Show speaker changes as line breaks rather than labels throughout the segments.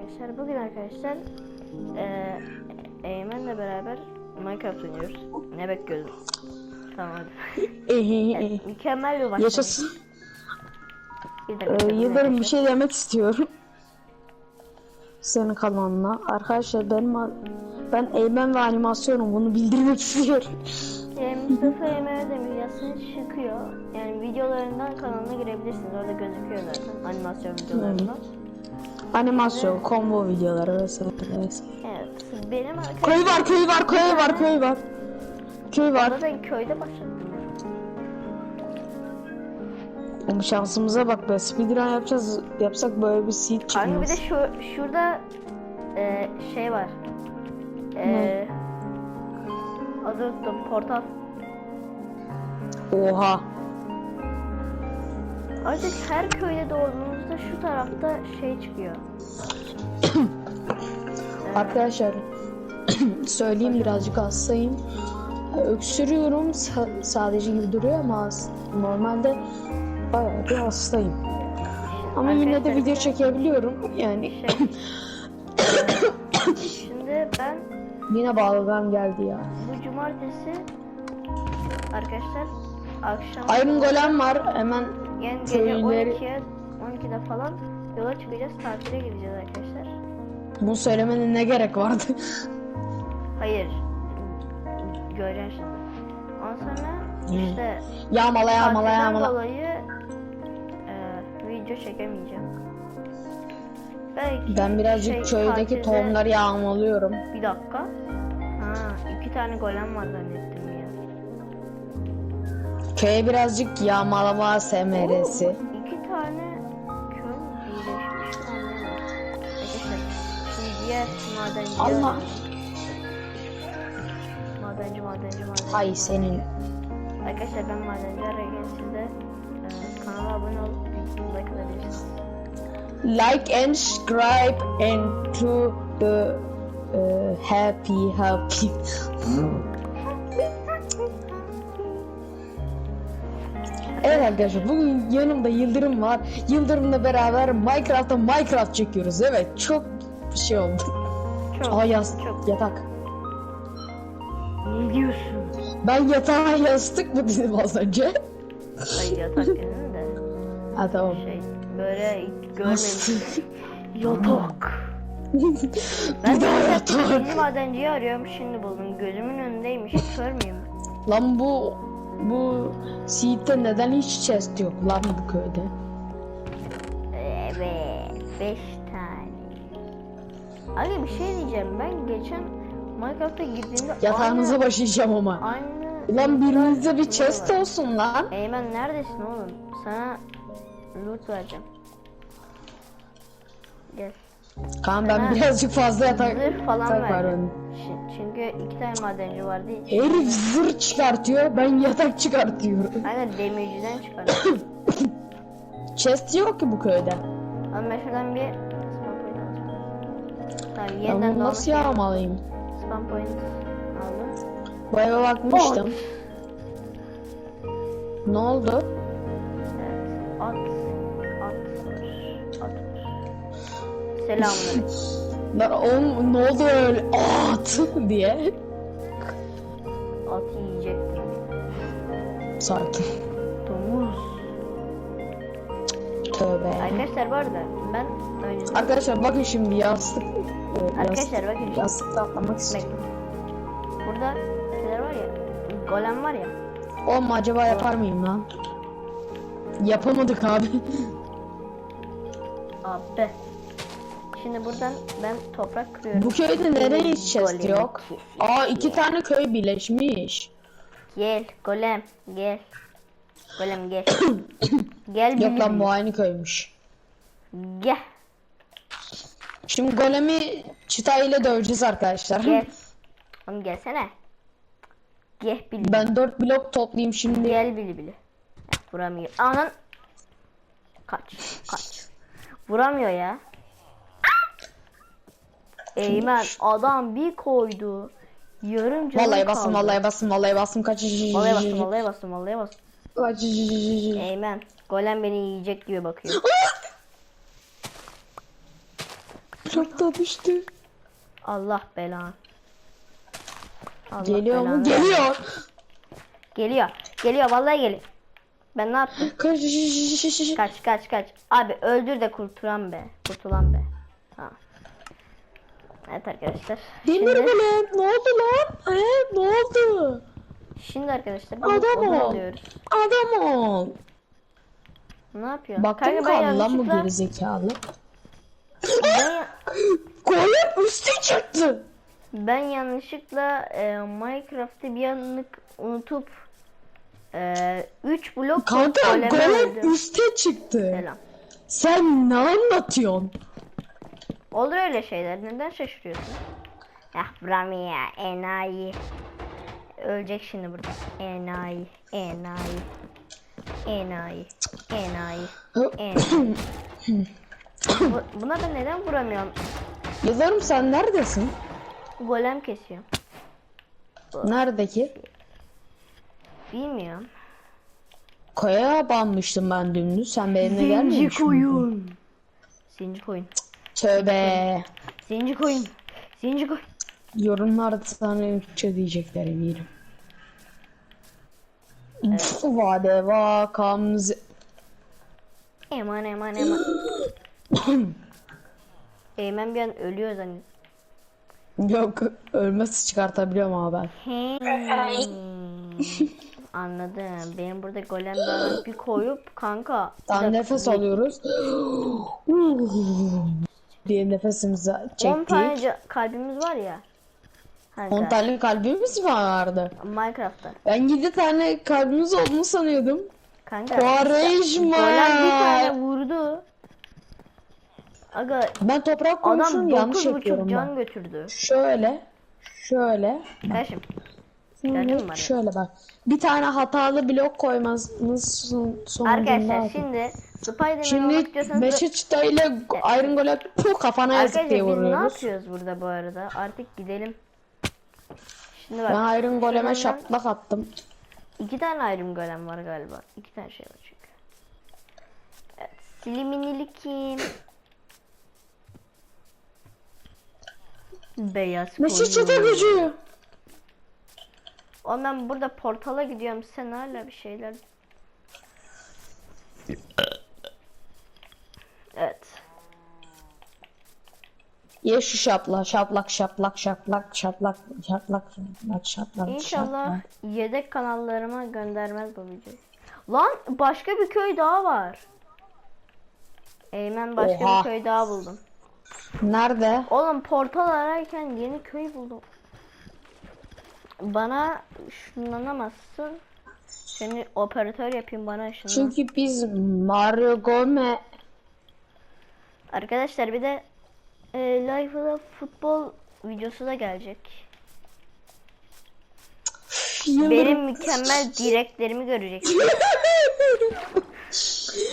Arkadaşlar bugün arkadaşlar eee Eymen'le beraber Minecraft oynuyoruz. Ne bekliyorsun? Tamam hadi. Evet, mükemmel bir başlangıç.
Yaşasın. Ee, Yıldırım bir şey demek istiyorum. Senin kanalına. Arkadaşlar benim ben eğmen ve animasyonum bunu bildirmek istiyorum.
Ee, Mustafa Emre Demir yazısını çıkıyor. Yani videolarından kanalına girebilirsiniz. Orada gözüküyor zaten animasyon videolarından.
Animasyon, combo videoları vesaire vesaire.
Evet. Benim arkadaşım...
Köy var, köy var, köy var, köy var. Köy var.
Zaten köyde başlattım.
Oğlum şansımıza bak be. Speedrun yapacağız. Yapsak böyle bir seed
Kanka bir de
çıkmaz.
şu şurada e, şey var. E, adı unuttum portal.
Oha.
Artık her köyde doğduğunuzda şu tarafta şey çıkıyor.
Arkadaşlar söyleyeyim birazcık hastayım. Öksürüyorum sa- sadece gibi duruyor ama normalde bayağı bir hastayım. Ama yine de
Arkadaşlar,
video çekebiliyorum. Yani
Şey. şimdi ben
yine bağladan geldi ya.
bu cumartesi arkadaşlar akşam
Iron Golem var hemen
yani gece
köylüleri-
12'ye 12'de falan yola çıkacağız tatile gideceğiz arkadaşlar.
bunu söylemenin ne gerek vardı?
Hayır. Göreceksin. Ondan sonra işte
yağmala yağmala yağmala.
dolayı e, video çekemeyeceğim. Belki
Ben birazcık
şey,
köydeki
tatilde-
tohumları yağmalıyorum.
Bir dakika. Ha, iki tane golem var zannettim ya.
Köye birazcık yağmalama SMR'si.
Diğer madenci
Allah.
Madenci madenci madenci.
Ay senin.
Arkadaşlar ben madenci siz de e, kanala abone olup like atabilirsiniz.
like and subscribe and to the uh, happy happy Evet arkadaşlar bugün yanımda Yıldırım var. Yıldırım'la beraber Minecraft'ta Minecraft çekiyoruz. Evet çok bir şey oldu.
Çok
Aa yas
çok.
yatak.
Ne diyorsun?
Ben yatağa yastık mı dedim az önce.
Ay yatak dedin de
ha tamam.
şey böyle görmemiştim. Yatak. Ben de
yatak.
ikinci madenciyi arıyorum şimdi buldum. Gözümün önündeymiş. Kör müyüm?
Lan bu bu Seed'de neden hiç chest yok lan bu köyde?
Evet. Beş tane. Abi bir şey diyeceğim. Ben geçen Minecraft'a girdiğimde
Yatağınıza
aynı,
başlayacağım ama.
aynı
Ulan birinizde bir chest
var.
olsun lan.
Eymen neredesin oğlum? Sana loot vereceğim. Gel.
Kaan
Sana
ben birazcık fazla yatak,
Zırh falan
yatak var benim.
Çünkü iki tane madenci vardı.
Herif zırh çıkartıyor ben yatak çıkartıyorum.
Aynen demirciden çıkardım.
Chest yok ki bu köyde.
Ama ben şuradan bir Tamam
Ben bunu nasıl yağmalayayım?
Spam point aldım.
Bu eve bakmıştım. Ne oldu?
Evet. At. At var. At var. Selamünaleyküm.
Oğlum ne oldu öyle at diye.
At yiyecektim.
Sakin.
Domuz.
Tövbe.
Arkadaşlar bu arada ben önceden...
Arkadaşlar bakın şimdi yastık. e, Yastık,
Arkadaşlar bakın
yastıkta atlamak istiyorum.
Burada şeyler var ya. Golem var ya.
Oğlum acaba yapar mıyım lan? Yapamadık abi.
Abi. Şimdi buradan ben toprak kırıyorum.
Bu köyde neden hiç chest yok? Aa iki tane köy birleşmiş.
Gel golem gel. Golem gel. gel
Yok lan bu aynı köymüş.
Gel.
Şimdi golemi çıta ile döveceğiz arkadaşlar.
Gel. Oğlum gelsene. Gel bili.
Ben 4 blok toplayayım şimdi.
Gel bili bili. Vuramıyor. Anan. Kaç. Kaç. Vuramıyor ya. Eymen adam bir koydu. Yarım canım
Vallahi
kaldı.
vallahi bastım, vallahi bastım. Kaç.
Vallahi bastım, vallahi bastım, vallahi bastım.
Kaç.
Eymen, golem beni yiyecek gibi bakıyor.
Düştü.
Allah belanı. Allah
Geliyor mu? Geliyor.
Geliyor. Geliyor vallahi geliyor. Ben ne yaptım?
Kaç.
Kaç kaç kaç. Abi öldür de kurtulan be. Kurtulan be. Ha. Evet arkadaşlar.
Demir
Şimdi,
golem ne oldu lan? He ne oldu?
şimdi arkadaşlar bunu
Adam ol.
alıyoruz.
Adam ol.
Ne yapıyor?
Baktım
Kanka
kaldı lan bu gerizekalı.
ben,
üstü çıktı.
ben yanlışlıkla e, Minecraft'ı bir anlık unutup 3 blok
Kanka golem üste çıktı.
Selam.
Sen ne anlatıyorsun?
Olur öyle şeyler. Neden şaşırıyorsun? Ya Brami ya enayi. Ölecek şimdi burada. Enayi, enayi. Enayi, enayi, enayi. Bu, buna ben neden vuramıyorum?
Yıldırım sen neredesin?
Golem kesiyor.
Nerede ki?
Bilmiyorum.
Kayaya banmıştım ben dümdüz. Sen benimle gelmemiş miydin?
koyun. Zinci koyun.
Tövbe.
Zinci koyun. Zinci koyun.
Yorumlarda sana Türkçe diyecekler eminim. Vade vakam z-
Eman eman eman. Eymen bir an ölüyor zannediyorum.
Yok ölmesi çıkartabiliyorum ama ben.
Hmm. Anladım. Benim burada golem bir koyup kanka. bir
Daha
dakika,
nefes alıyoruz. diye nefesimizi
10
çektik.
tane ca- kalbimiz var ya. Hani
10 tane kalbimiz mi vardı?
Minecraft'ta.
Ben 7 tane kalbimiz olduğunu sanıyordum.
Kanka.
Quaresma.
Golem bir tane vurdu. Aga
Ben toprak
adam
konusunu yanlış
9.5
yapıyorum
can
ben.
götürdü.
Şöyle. Şöyle.
Kardeşim.
Şöyle bak. Bir tane hatalı blok koymanız son, sonucunda.
Arkadaşlar şimdi Spiderman olmak
Şimdi
istiyorsanız
Beşe çıtayla Iron Golem puh kafana yazık
Arkadaşlar
diye
biz ne
vuruyoruz.
yapıyoruz burada bu arada? Artık gidelim. Şimdi bak.
Ben Iron Golem'e şaplak attım.
İki tane Iron Golem var galiba. İki tane şey var çünkü. Evet. Siliminili kim? Beyaz koyun.
gücü.
Oğlum ben burada portala gidiyorum. Sen hala bir şeyler... Evet.
Ye şu şapla şaplak şaplak şaplak şaplak şaplak şaplak şaplak
İnşallah
şaplak.
yedek kanallarıma göndermez bu videoyu. Lan başka bir köy daha var. Eymen başka
Oha.
bir köy daha buldum.
Nerede?
Oğlum portal ararken yeni köy buldum. Bana ışınlanamazsın. Seni operatör yapayım bana ışınlan.
Çünkü biz Mario Gome
Arkadaşlar bir de e, Life'da futbol videosu da gelecek. Benim mükemmel direklerimi göreceksiniz.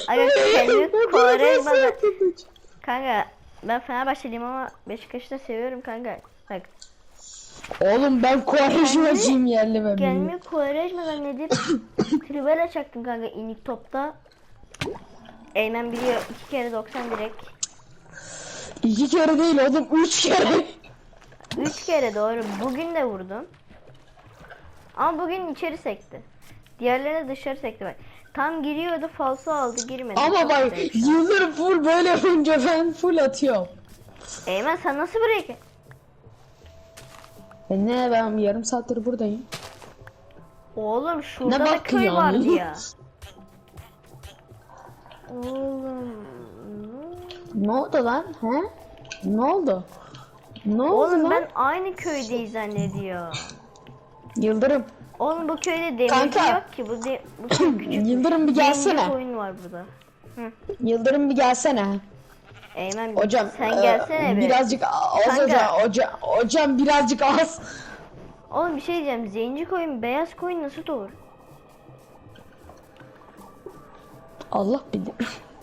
Aga kendimi Quaresma'da... Kanka ben Fenerbahçeliyim ama Beşiktaş'ı da seviyorum kanka. Bak
Oğlum ben Quaresma'cıyım yerli milli.
kendimi Quaresma'dan nedir? Trivela çaktım kanka inik topta. Eymen biliyor iki kere 90 direk.
İki kere değil oğlum üç kere.
Üç kere doğru. Bugün de vurdum. Ama bugün içeri sekti. Diğerlerine dışarı sekti bak. Tam giriyordu falso aldı girmedi.
Ama bak yıldır full böyle yapınca ben full atıyorum.
Eymen sen nasıl break?
E ne ben yarım saattir buradayım.
Oğlum şurada
Ne
da köy
bakıyorsun?
vardı ya. Oğlum.
Ne oldu lan? He? Ne oldu? Ne oldu
Oğlum
lan?
ben aynı köydeyiz zannediyor.
Yıldırım.
Oğlum bu köyde demirci
Kanka.
yok ki. Bu, de, bu köy küçük.
Yıldırım bir
Demirci
gelsene.
koyun var burada.
Yıldırım bir gelsene.
Eymen
Hocam
sen
e,
gelsene bir.
birazcık az
Kanka.
hocam, hocam, hocam birazcık az.
Oğlum bir şey diyeceğim. Zenci koyun, beyaz koyun nasıl doğur?
Allah bilir.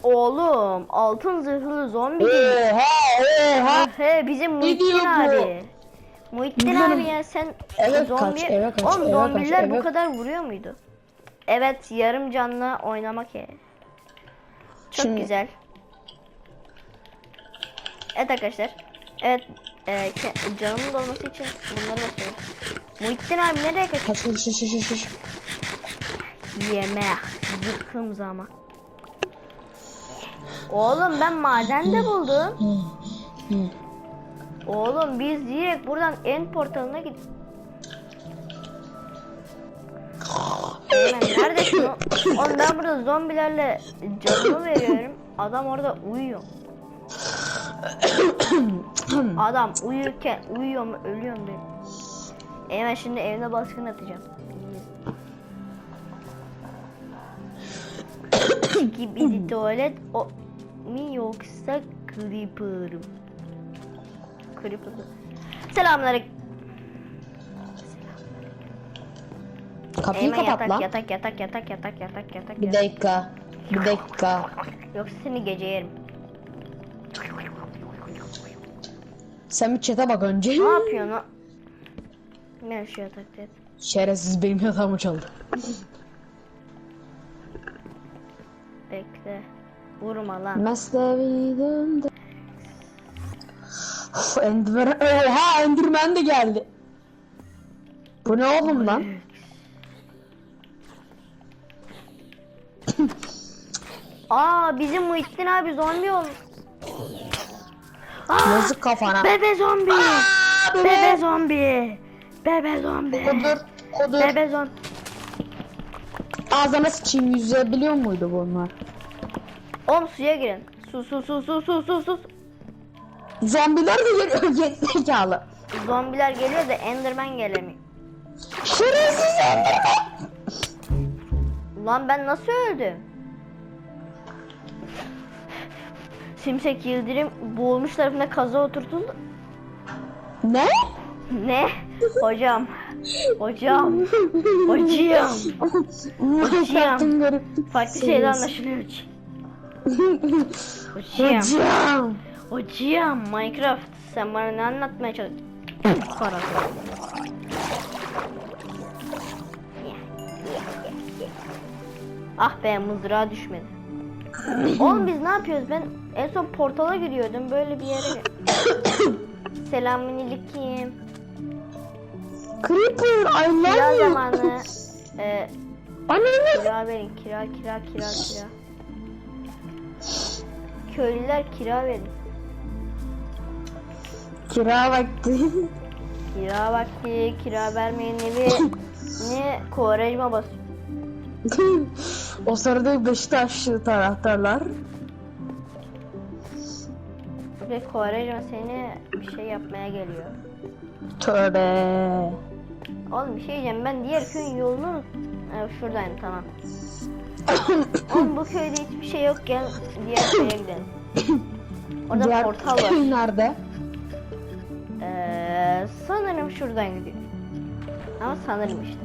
Oğlum altın zırhlı zombi.
Oha oha.
He bizim Muhittin
diyor bu?
Muhittin
Bilmiyorum.
abi ya sen
Eve kaç,
zombi...
eve kaç,
Oğlum
eve
zombiler
kaç,
bu
eve-
kadar vuruyor muydu? Evet yarım canlı oynamak ya. Çok
Şimdi-
güzel. Evet arkadaşlar Evet. E, canımın dolması için bunları yapıyorum. Muhittin abi nereye kaçıyor?
Kaç kaç kaç kaç kaç.
Yemek. Yıkım zaman. Oğlum ben madende buldum. Oğlum biz direkt buradan en portalına git. Hemen neredesin? Oğlum ben burada zombilerle canımı veriyorum. Adam orada uyuyor. Adam uyurken uyuyor mu ölüyor mu. Hemen şimdi evine baskın atacağım. gibi bir tuvalet o mi yoksa creeper mı? Creeper. Selamünaleyküm.
Kapıyı
Eymen
kapat
yatak,
lan.
yatak yatak yatak yatak yatak yatak
Bir
yatak.
dakika. Bir dakika.
Yoksa seni gece yerim.
Sen bir çete bak önce.
Ne yapıyorsun o? Ben şu yatakta yat.
Şerefsiz benim yatağımı çaldı.
Bekle. Vurma lan.
Mesnevi döndü. Enderman. Oha Enderman de geldi. Bu ne oğlum lan?
Aa bizim Muhittin abi zombi olmuş. Aa,
Yazık kafana.
bebe zombi.
Aa,
Bebe
bebe.
zombi. Bebe zombi.
Kudur. Kudur.
Bebe zombi.
Ağzına sıçayım yüzebiliyor muydu bunlar?
Oğlum suya girin. Su su su su su su su.
Zombiler de geliyor gerizekalı.
Zombiler geliyor da Enderman gelemiyor.
Şerefsiz Enderman.
Ulan ben nasıl öldüm? Simsek Yıldırım boğulmuş tarafına kaza oturtuldu.
Ne?
Ne? Hocam. Hocam. Hocam.
Görüp.
Farklı şeyler anlaşılıyor. Hocam.
Hocam.
Hocam Minecraft sen bana ne anlatmaya çalışıyorsun? Parası. Ah be mızrağa düşmedi. Oğlum biz ne yapıyoruz? Ben en son portala giriyordum böyle bir yere. Selamünaleyküm.
Creeper I love
Kira
you.
zamanı. Ee, kira verin. Kira kira kira kira. Köylüler kira verin.
Kira vakti.
Kira vakti, kira vermeyen evi ne Kovarejma basıyor.
o sırada Beşiktaşlı taraftarlar.
Ve Kovarejma seni bir şey yapmaya geliyor.
Tövbe.
Oğlum bir şey diyeceğim ben diğer köyün yolunu Evet, şuradayım tamam. Oğlum bu köyde hiçbir şey yok gel diğer köye gidelim. Orada
Diğer
portal var.
Nerede?
Ee, sanırım şuradan gidiyor. Ama sanırım işte.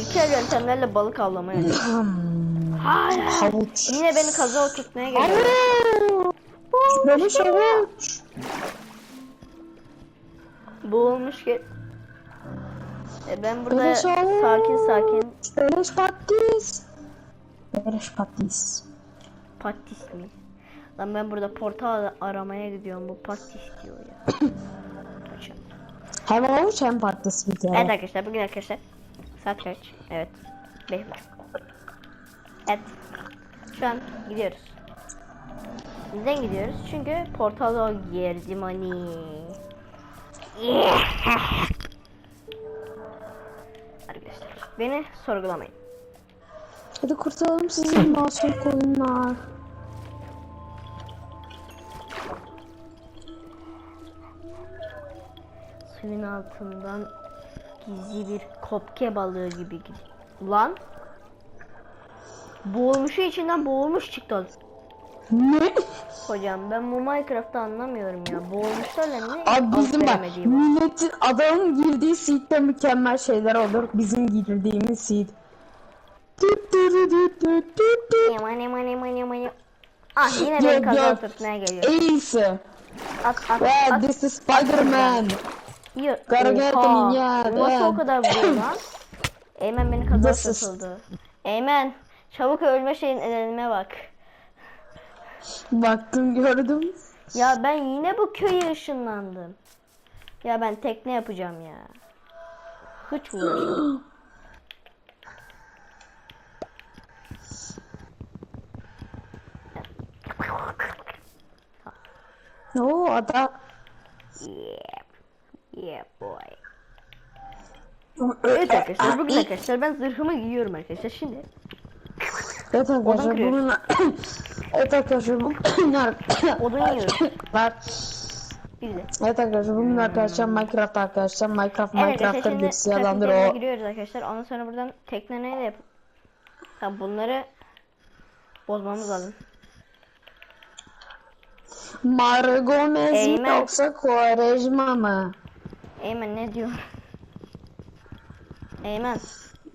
İlkel yöntemlerle balık avlamaya. Hayır.
Havuç.
Yine beni kaza oturtmaya geliyor.
Beleş havuç.
Boğulmuş ki. E ben burada
Beleş havuç.
sakin sakin
Beleş patates. Beleş patates.
patis mi? Lan ben burada portal aramaya gidiyorum. Bu patis diyor ya. Kaçın.
Hem havuç hem patates bir kere.
Evet arkadaşlar bugün arkadaşlar saat kaç? Evet. Buçuk. Evet. Şu an gidiyoruz. Neden gidiyoruz? Çünkü portala girdim hani. Arkadaşlar beni sorgulamayın.
Hadi kurtaralım sizi masum koyunlar.
Suyun altından gizli bir kopke balığı gibi gidiyor. Lan. Boğulmuşu içinden boğulmuş çıktı.
Ne?
Hocam ben bu Minecraft'ı anlamıyorum ya. Boğulmuşlarla ne?
Abi bizim bak milletin adamın girdiği seed'de mükemmel şeyler olur. Bizim girdiğimiz seed.
Yaman yaman yaman yaman. Ah yine beni kaza oturtmaya geliyor.
Ace.
At at at.
this is Spider-Man. Them in ya,
Nasıl o kadar vuruyor lan? Eymen beni kaza tutuldu. Eymen çabuk ölme şeyin eline bak.
Baktım gördüm.
Ya ben yine bu köye ışınlandım. Ya ben tekne yapacağım ya. Hiç uğraşamam.
Oo ada.
Yeah. Yeah boy. Evet arkadaşlar bugün arkadaşlar ben zırhımı giyiyorum arkadaşlar şimdi.
Evet arkadaşlar bugün... evet arkadaşlar bugün...
Odun yiyoruz.
Var. Evet arkadaşlar bugün arkadaşlar Minecraft arkadaşlar Minecraft
Evet
Minecraft'ta
trafiklerine
o.
giriyoruz arkadaşlar. Ondan sonra buradan tekne neyle yap? Tamam bunları bozmamız lazım.
Mario Gomez mi yoksa Quaresma mı?
Eymen ne diyor? Eymen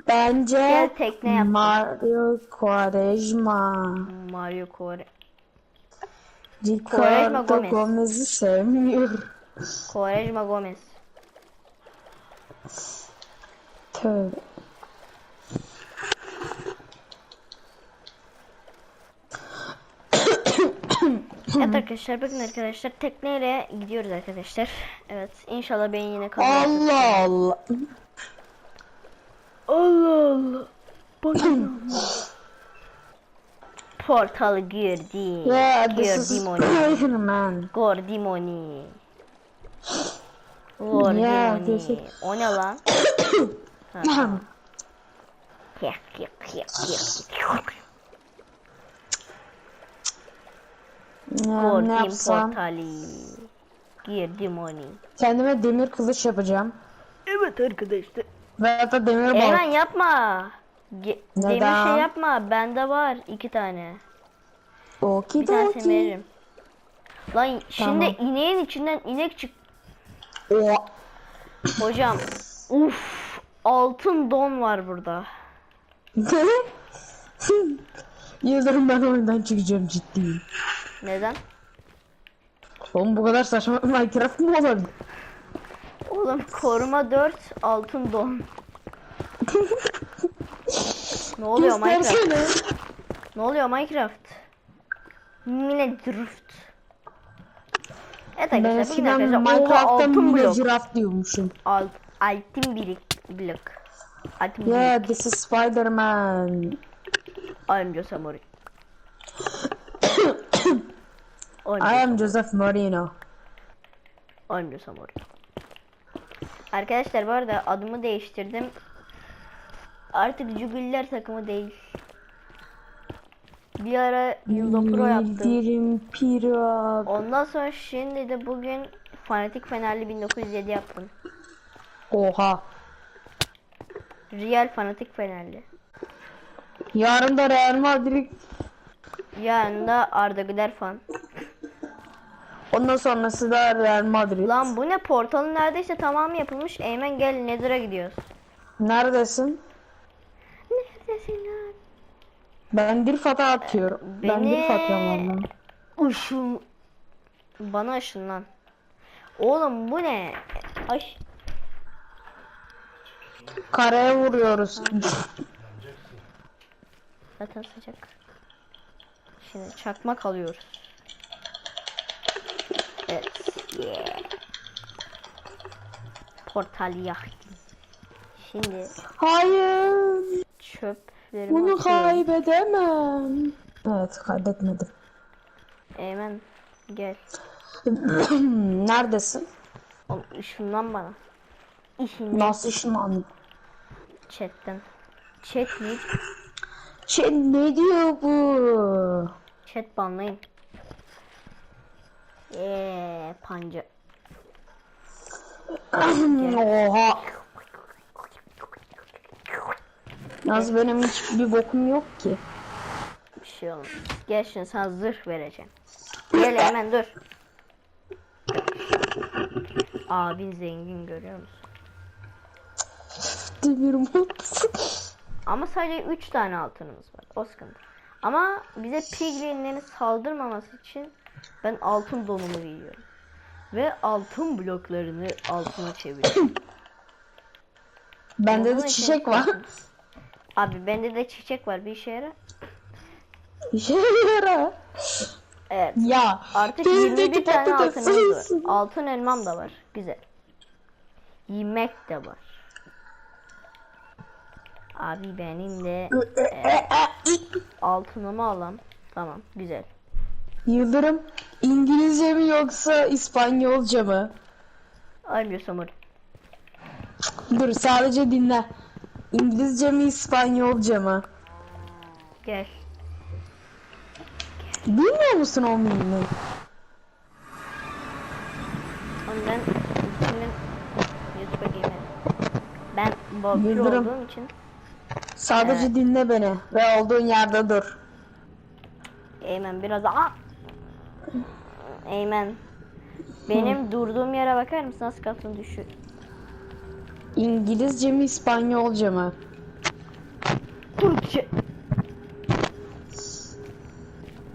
Bence
Gel tekne yap.
Mario Quaresma.
Mario Kore.
Ricardo
Gomez.
Gomez'i sevmiyor.
Quaresma Gomez.
Tövbe.
Evet arkadaşlar bakın arkadaşlar tekneyle gidiyoruz arkadaşlar. Evet inşallah ben yine kalırım.
Allah Allah.
Allah Allah. Portal girdi.
Yeah,
onu. Gördüm
Ya,
onu.
teşekkür-
O ne lan? Yak yak yak yak.
Ya, ne yapsam?
portali. Girdim onu.
Kendime demir kılıç yapacağım.
Evet arkadaşlar.
Ve da demir
Eymen
bal.
yapma. Ge- demir
Neden?
şey yapma. Bende var iki tane. Bir
Okidoki.
tanesini veririm. Lan şimdi ineğin içinden inek çık.
O.
Hocam. Uf. Altın don var burada.
Yıldırım ben oyundan çıkacağım ciddiyim.
Neden?
Oğlum bu kadar saçma Minecraft mı olabilir?
Oğlum koruma 4 altın don. ne oluyor Minecraft? Ne oluyor Minecraft? Mine drift. Evet
Ben
arkadaşlar bugün
eskiden Minecraft'ta
blok.
giraf diyormuşum.
Alt, altın birik blok. Altın
Yeah,
birik.
this is Spider-Man.
I'm Joe Samori. I'm
I am Joseph Marino.
I'm Joe Samori. Arkadaşlar bu arada adımı değiştirdim. Artık Juguliler takımı değil. Bir ara Yuzo Pro yaptım.
Piro.
Ondan sonra şimdi de bugün Fanatik Fenerli 1907 yaptım.
Oha.
Real Fanatik Fenerli.
Yarın da Real Madrid.
Yarın da Arda Güler fan.
Ondan sonrası da Real Madrid.
Lan bu ne portalın neredeyse tamamı yapılmış. Eymen gel Nether'a gidiyoruz.
Neredesin?
Neredesin lan?
Ben bir fata atıyorum. Ben bir
Beni-
atıyorum lan.
Işın. Bana ışın lan. Oğlum bu ne? Ay.
Kareye vuruyoruz.
Zaten sıcak. Şimdi çakmak alıyoruz. Evet. Yeah. Portal yaktım. Şimdi
Hayır.
çöplerimi
Bunu
atıyorum.
kaybedemem. Evet kaybetmedim.
Eymen gel.
Neredesin?
Oğlum ışınlan bana. İşinden
Nasıl ışınlandın?
chatten. Chat mi?
Şey ne diyor bu?
Chat banlayın. Eee panca.
Oha. Nasıl benim hiçbir bokum yok ki.
Bir şey olmaz. Gel şimdi sana zırh vereceğim. Gel hemen dur. Abin zengin görüyor musun?
Demir
Ama sadece 3 tane altınımız var. O sıkıntı. Ama bize piglinlerin saldırmaması için ben altın donumu giyiyorum. Ve altın bloklarını altına çeviriyorum.
Bende
Bunun
de
için
çiçek var.
Abi bende de çiçek var bir işe yarar.
İşe yarar.
Evet.
Ya.
Artık
bizdeki
21 tane
patates
altınımız var.
sayısı.
Altın elmam da var. Güzel. Yemek de var. Abi benim de altınımı alam. Tamam güzel.
Yıldırım İngilizce mi yoksa İspanyolca mı?
I'm your summer.
Dur sadece dinle. İngilizce mi İspanyolca mı?
Gel.
Bilmiyor musun o mimi?
Ama ben ismim YouTube'a girmedim. Ben
Yıldırım.
olduğum için
Sadece dinle beni ve olduğun yerde dur.
Eymen biraz Aa! Eymen. Benim durduğum yere bakar mısın? Nasıl kalsın düşür.
İngilizce mi İspanyolca mı?
Türkçe.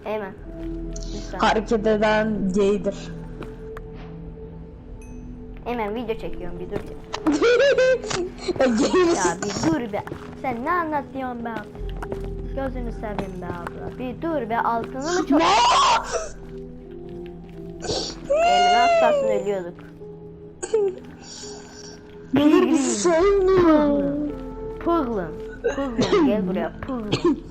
Eymen. Lütfen.
Hareket eden gaydir.
Eymen video çekiyorum bir dur. ya.
Gay
Ya
misin?
bir dur be. Sen ne anlatıyorsun be? Gözünü seveyim be abla. Bir dur be altını mı çok...
Ne?
Az kalsın ölüyorduk.
Beni sevmiyor.
Puglin. Puglin gel buraya Puglin.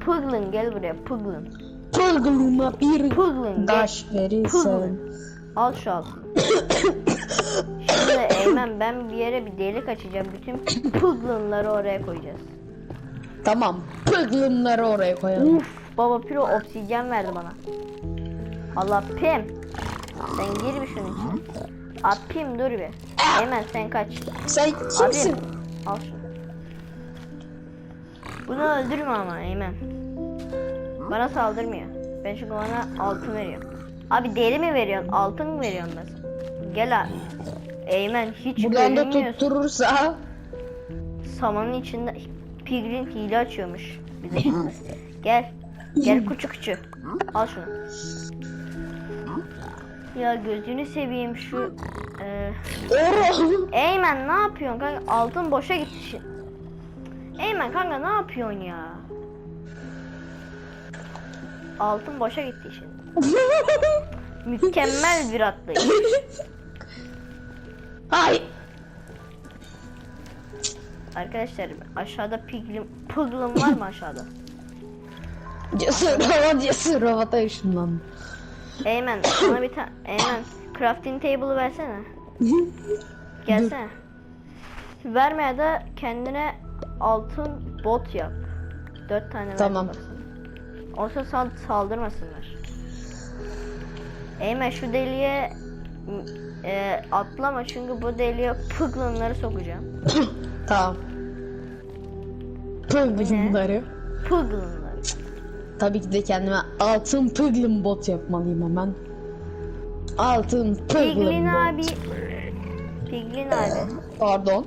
Puglin gel buraya Puglin.
Pılgılıma bir
gel.
taş verirsen.
Al şu altını. Şimdi Eymen ben bir yere bir delik açacağım. Bütün Puglin'ları oraya koyacağız.
Tamam. Pılgılımları oraya koyalım.
Uf baba piro obsidyen verdi bana. Allah pim. Sen gir bir şunun içine. Apim dur bir. Hemen sen kaç.
Sen kimsin?
Abi al şunu. Bunu öldürme ama Eymen. Bana saldırmıyor. Ben çünkü bana altın veriyorum. Abi deri mi veriyorsun? Altın mı veriyorsun ben sana? Gel abi. Eymen hiç
Buradan da tutturursa
Samanın içinde Piglin hile açıyormuş bize. Gel. Gel kuçu kuçu. Al şunu. Ya gözünü seveyim şu e! Eymen ne yapıyorsun kanka? Altın boşa gitti şimdi. Eymen kanka ne yapıyorsun ya? Altın boşa gitti şimdi. Mükemmel bir atlayış.
Hay.
Arkadaşlar aşağıda piglin, piglin var mı aşağıda?
Cesur hava cesur havada ışınlandı.
Eymen sana bir tane Eymen crafting table'ı versene. Gelsene. Verme ya da kendine altın bot yap. Dört tane ver
Tamam.
baksana. Olsa sal saldırmasınlar. Eymen şu deliğe m, e, atlama çünkü bu deliğe pıglınları sokacağım.
Tamam.
Pıglınları.
Tabii ki de kendime altın pıglım bot yapmalıyım hemen. Altın pıglım
Piglin
bot.
abi. Piglin abi.
Pardon.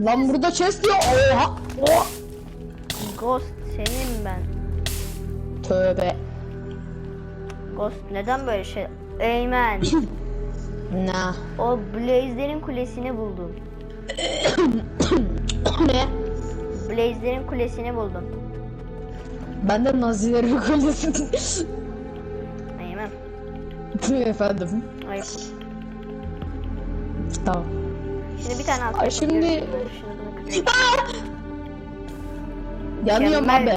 Lan burada chest diyor. Oha. Oha.
Ghost senin ben.
Tövbe.
Ghost neden böyle şey? Eymen.
Ne?
O Blaze'lerin kulesini buldum.
ne?
Blaze'lerin kulesini buldum.
Ben de Nazilerin kulesini.
Eymen.
Efendim.
Ayıp.
Tamam.
Şimdi bir tane
Ay,
atlayıp
şimdi-. Yanıyorum abi.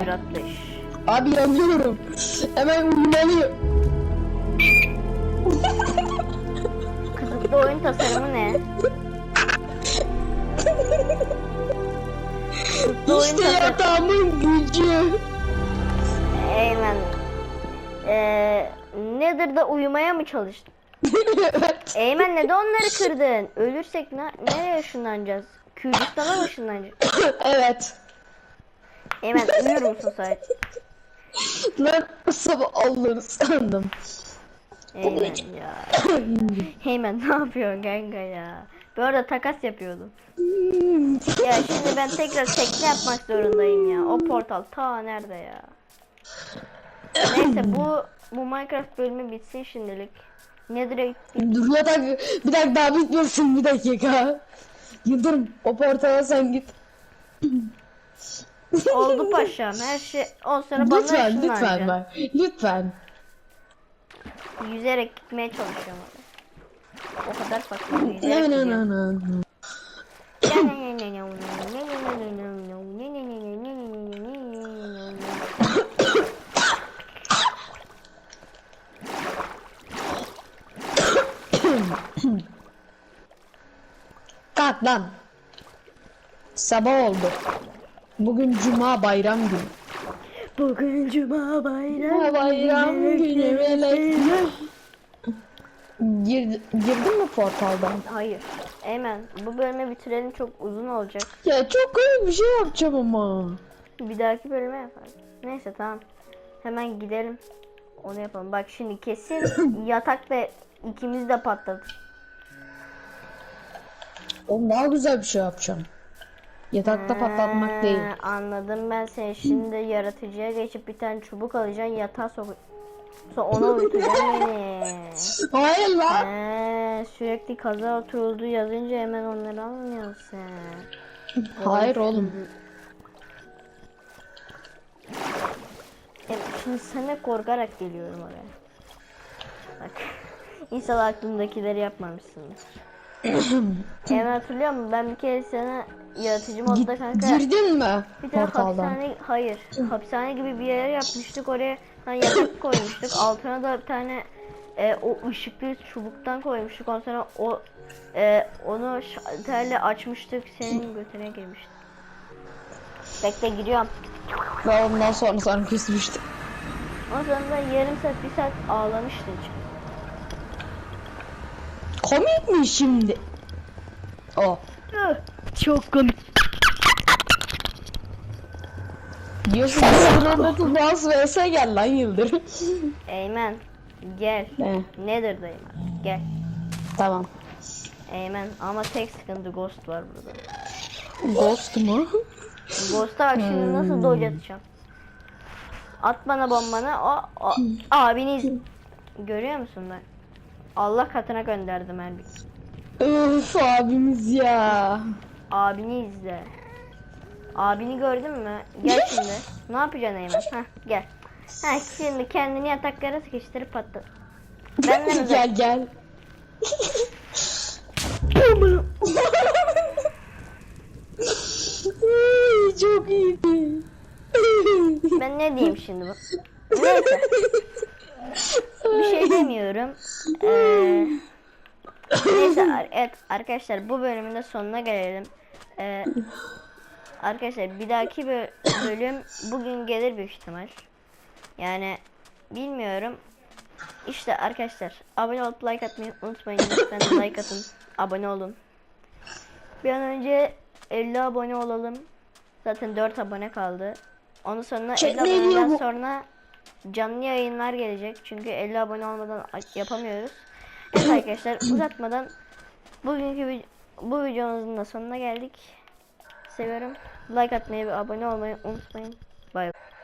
Abi yanıyorum. Hemen uyumalıyım.
Kısıtlı oyun tasarımı ne?
İşte yatağımın gücü.
Eymen. Ee, Nether'da uyumaya mı çalıştın?
evet.
Eymen neden onları kırdın? Ölürsek ne, nereye ışınlanacağız? Kürdistan'a mı ışınlanacağız?
evet.
Eymen uyur musun sadece?
Ben sabah Allah'ını sandım.
Eymen ya. Eymen ne yapıyorsun kanka ya? Bu arada takas yapıyordum. Ya şimdi ben tekrar tekne yapmak zorundayım ya. O portal ta nerede ya? Neyse bu bu Minecraft bölümü bitsin şimdilik. Nedir
Dur bir dakika, bir dakika daha bitmesin bir dakika. Yıldırım o portala sen git.
Oldu paşam. Her şey 10 sene bana
lütfen lütfen bak. Lütfen.
Yüzerek gitmeye çalışıyorum. O kadar
Na na
gidiyorum.
na na. Kalk lan. Sabah oldu. Bugün cuma bayram günü.
Bugün cuma bayram.
Cuma bayram günü melekler. Gir, girdin mi portaldan?
Hayır. Hemen bu bölümü bitirelim çok uzun olacak.
Ya çok öyle bir şey yapacağım ama.
Bir dahaki bölüme yaparız. Neyse tamam. Hemen gidelim. Onu yapalım. Bak şimdi kesin yatakta ikimiz de patladık.
Oğlum daha güzel bir şey yapacağım. Yatakta patlatmak değil.
Anladım ben seni. Şimdi yaratıcıya geçip bir tane çubuk alacaksın yatağa sok. Sonra ona beni.
Hayır lan.
Ee, sürekli kaza oturuldu yazınca hemen onları almıyorsun sen.
Hayır oğlum.
Evet, şimdi sana korkarak geliyorum oraya. Bak. İnşallah aklımdakileri yapmamışsındır. Hemen hatırlıyor musun? Ben bir kere sana yaratıcı modda kanka
Girdin mi
bir tane
portaldan?
hapishane hayır hapishane gibi bir yer yapmıştık oraya hani yatak koymuştuk altına da bir tane e, o ışıklı çubuktan koymuştuk ondan sonra o e, onu şalterle açmıştık senin götüne girmişti. Bekle giriyorum.
Ve ondan sonra sana küsmüştüm.
Ondan sonra da yarım saat bir saat ağlamıştın.
Komik mi şimdi? O.
Çok komik.
Diyorsun sırada tutmaz vs gel lan Yıldırım.
Eymen gel.
Ne?
Nedir dayım? Gel.
Tamam.
Eymen ama tek sıkıntı ghost var burada.
Ghost mu?
Ghost'a bak şimdi nasıl dodge atacağım. At bana bombanı. O, o abiniz görüyor musun ben? Allah katına gönderdim Erbil.
Üf abimiz ya.
Abini izle. Abini gördün mü? Gel şimdi. ne yapacaksın Eymen? Heh gel. Heh şimdi kendini yataklara sıkıştırıp patlat. Benden uzak.
gel gel. Çok iyiydi.
Ben ne diyeyim şimdi bu? Neyse. Bir şey demiyorum. Ee, neyse evet arkadaşlar bu bölümün de sonuna gelelim. Ee, arkadaşlar bir dahaki bö- bölüm bugün gelir büyük ihtimal. Yani bilmiyorum. İşte arkadaşlar abone olup like atmayı unutmayın. Lütfen like atın. Abone olun. Bir an önce 50 abone olalım. Zaten 4 abone kaldı. Onun sonra 50
Şey, ne diyor
aboneden
bu?
sonra canlı yayınlar gelecek. Çünkü 50 abone olmadan yapamıyoruz. Evet arkadaşlar uzatmadan bugünkü bu videomuzun da sonuna geldik. Seviyorum. Like atmayı ve abone olmayı unutmayın. Bay bay.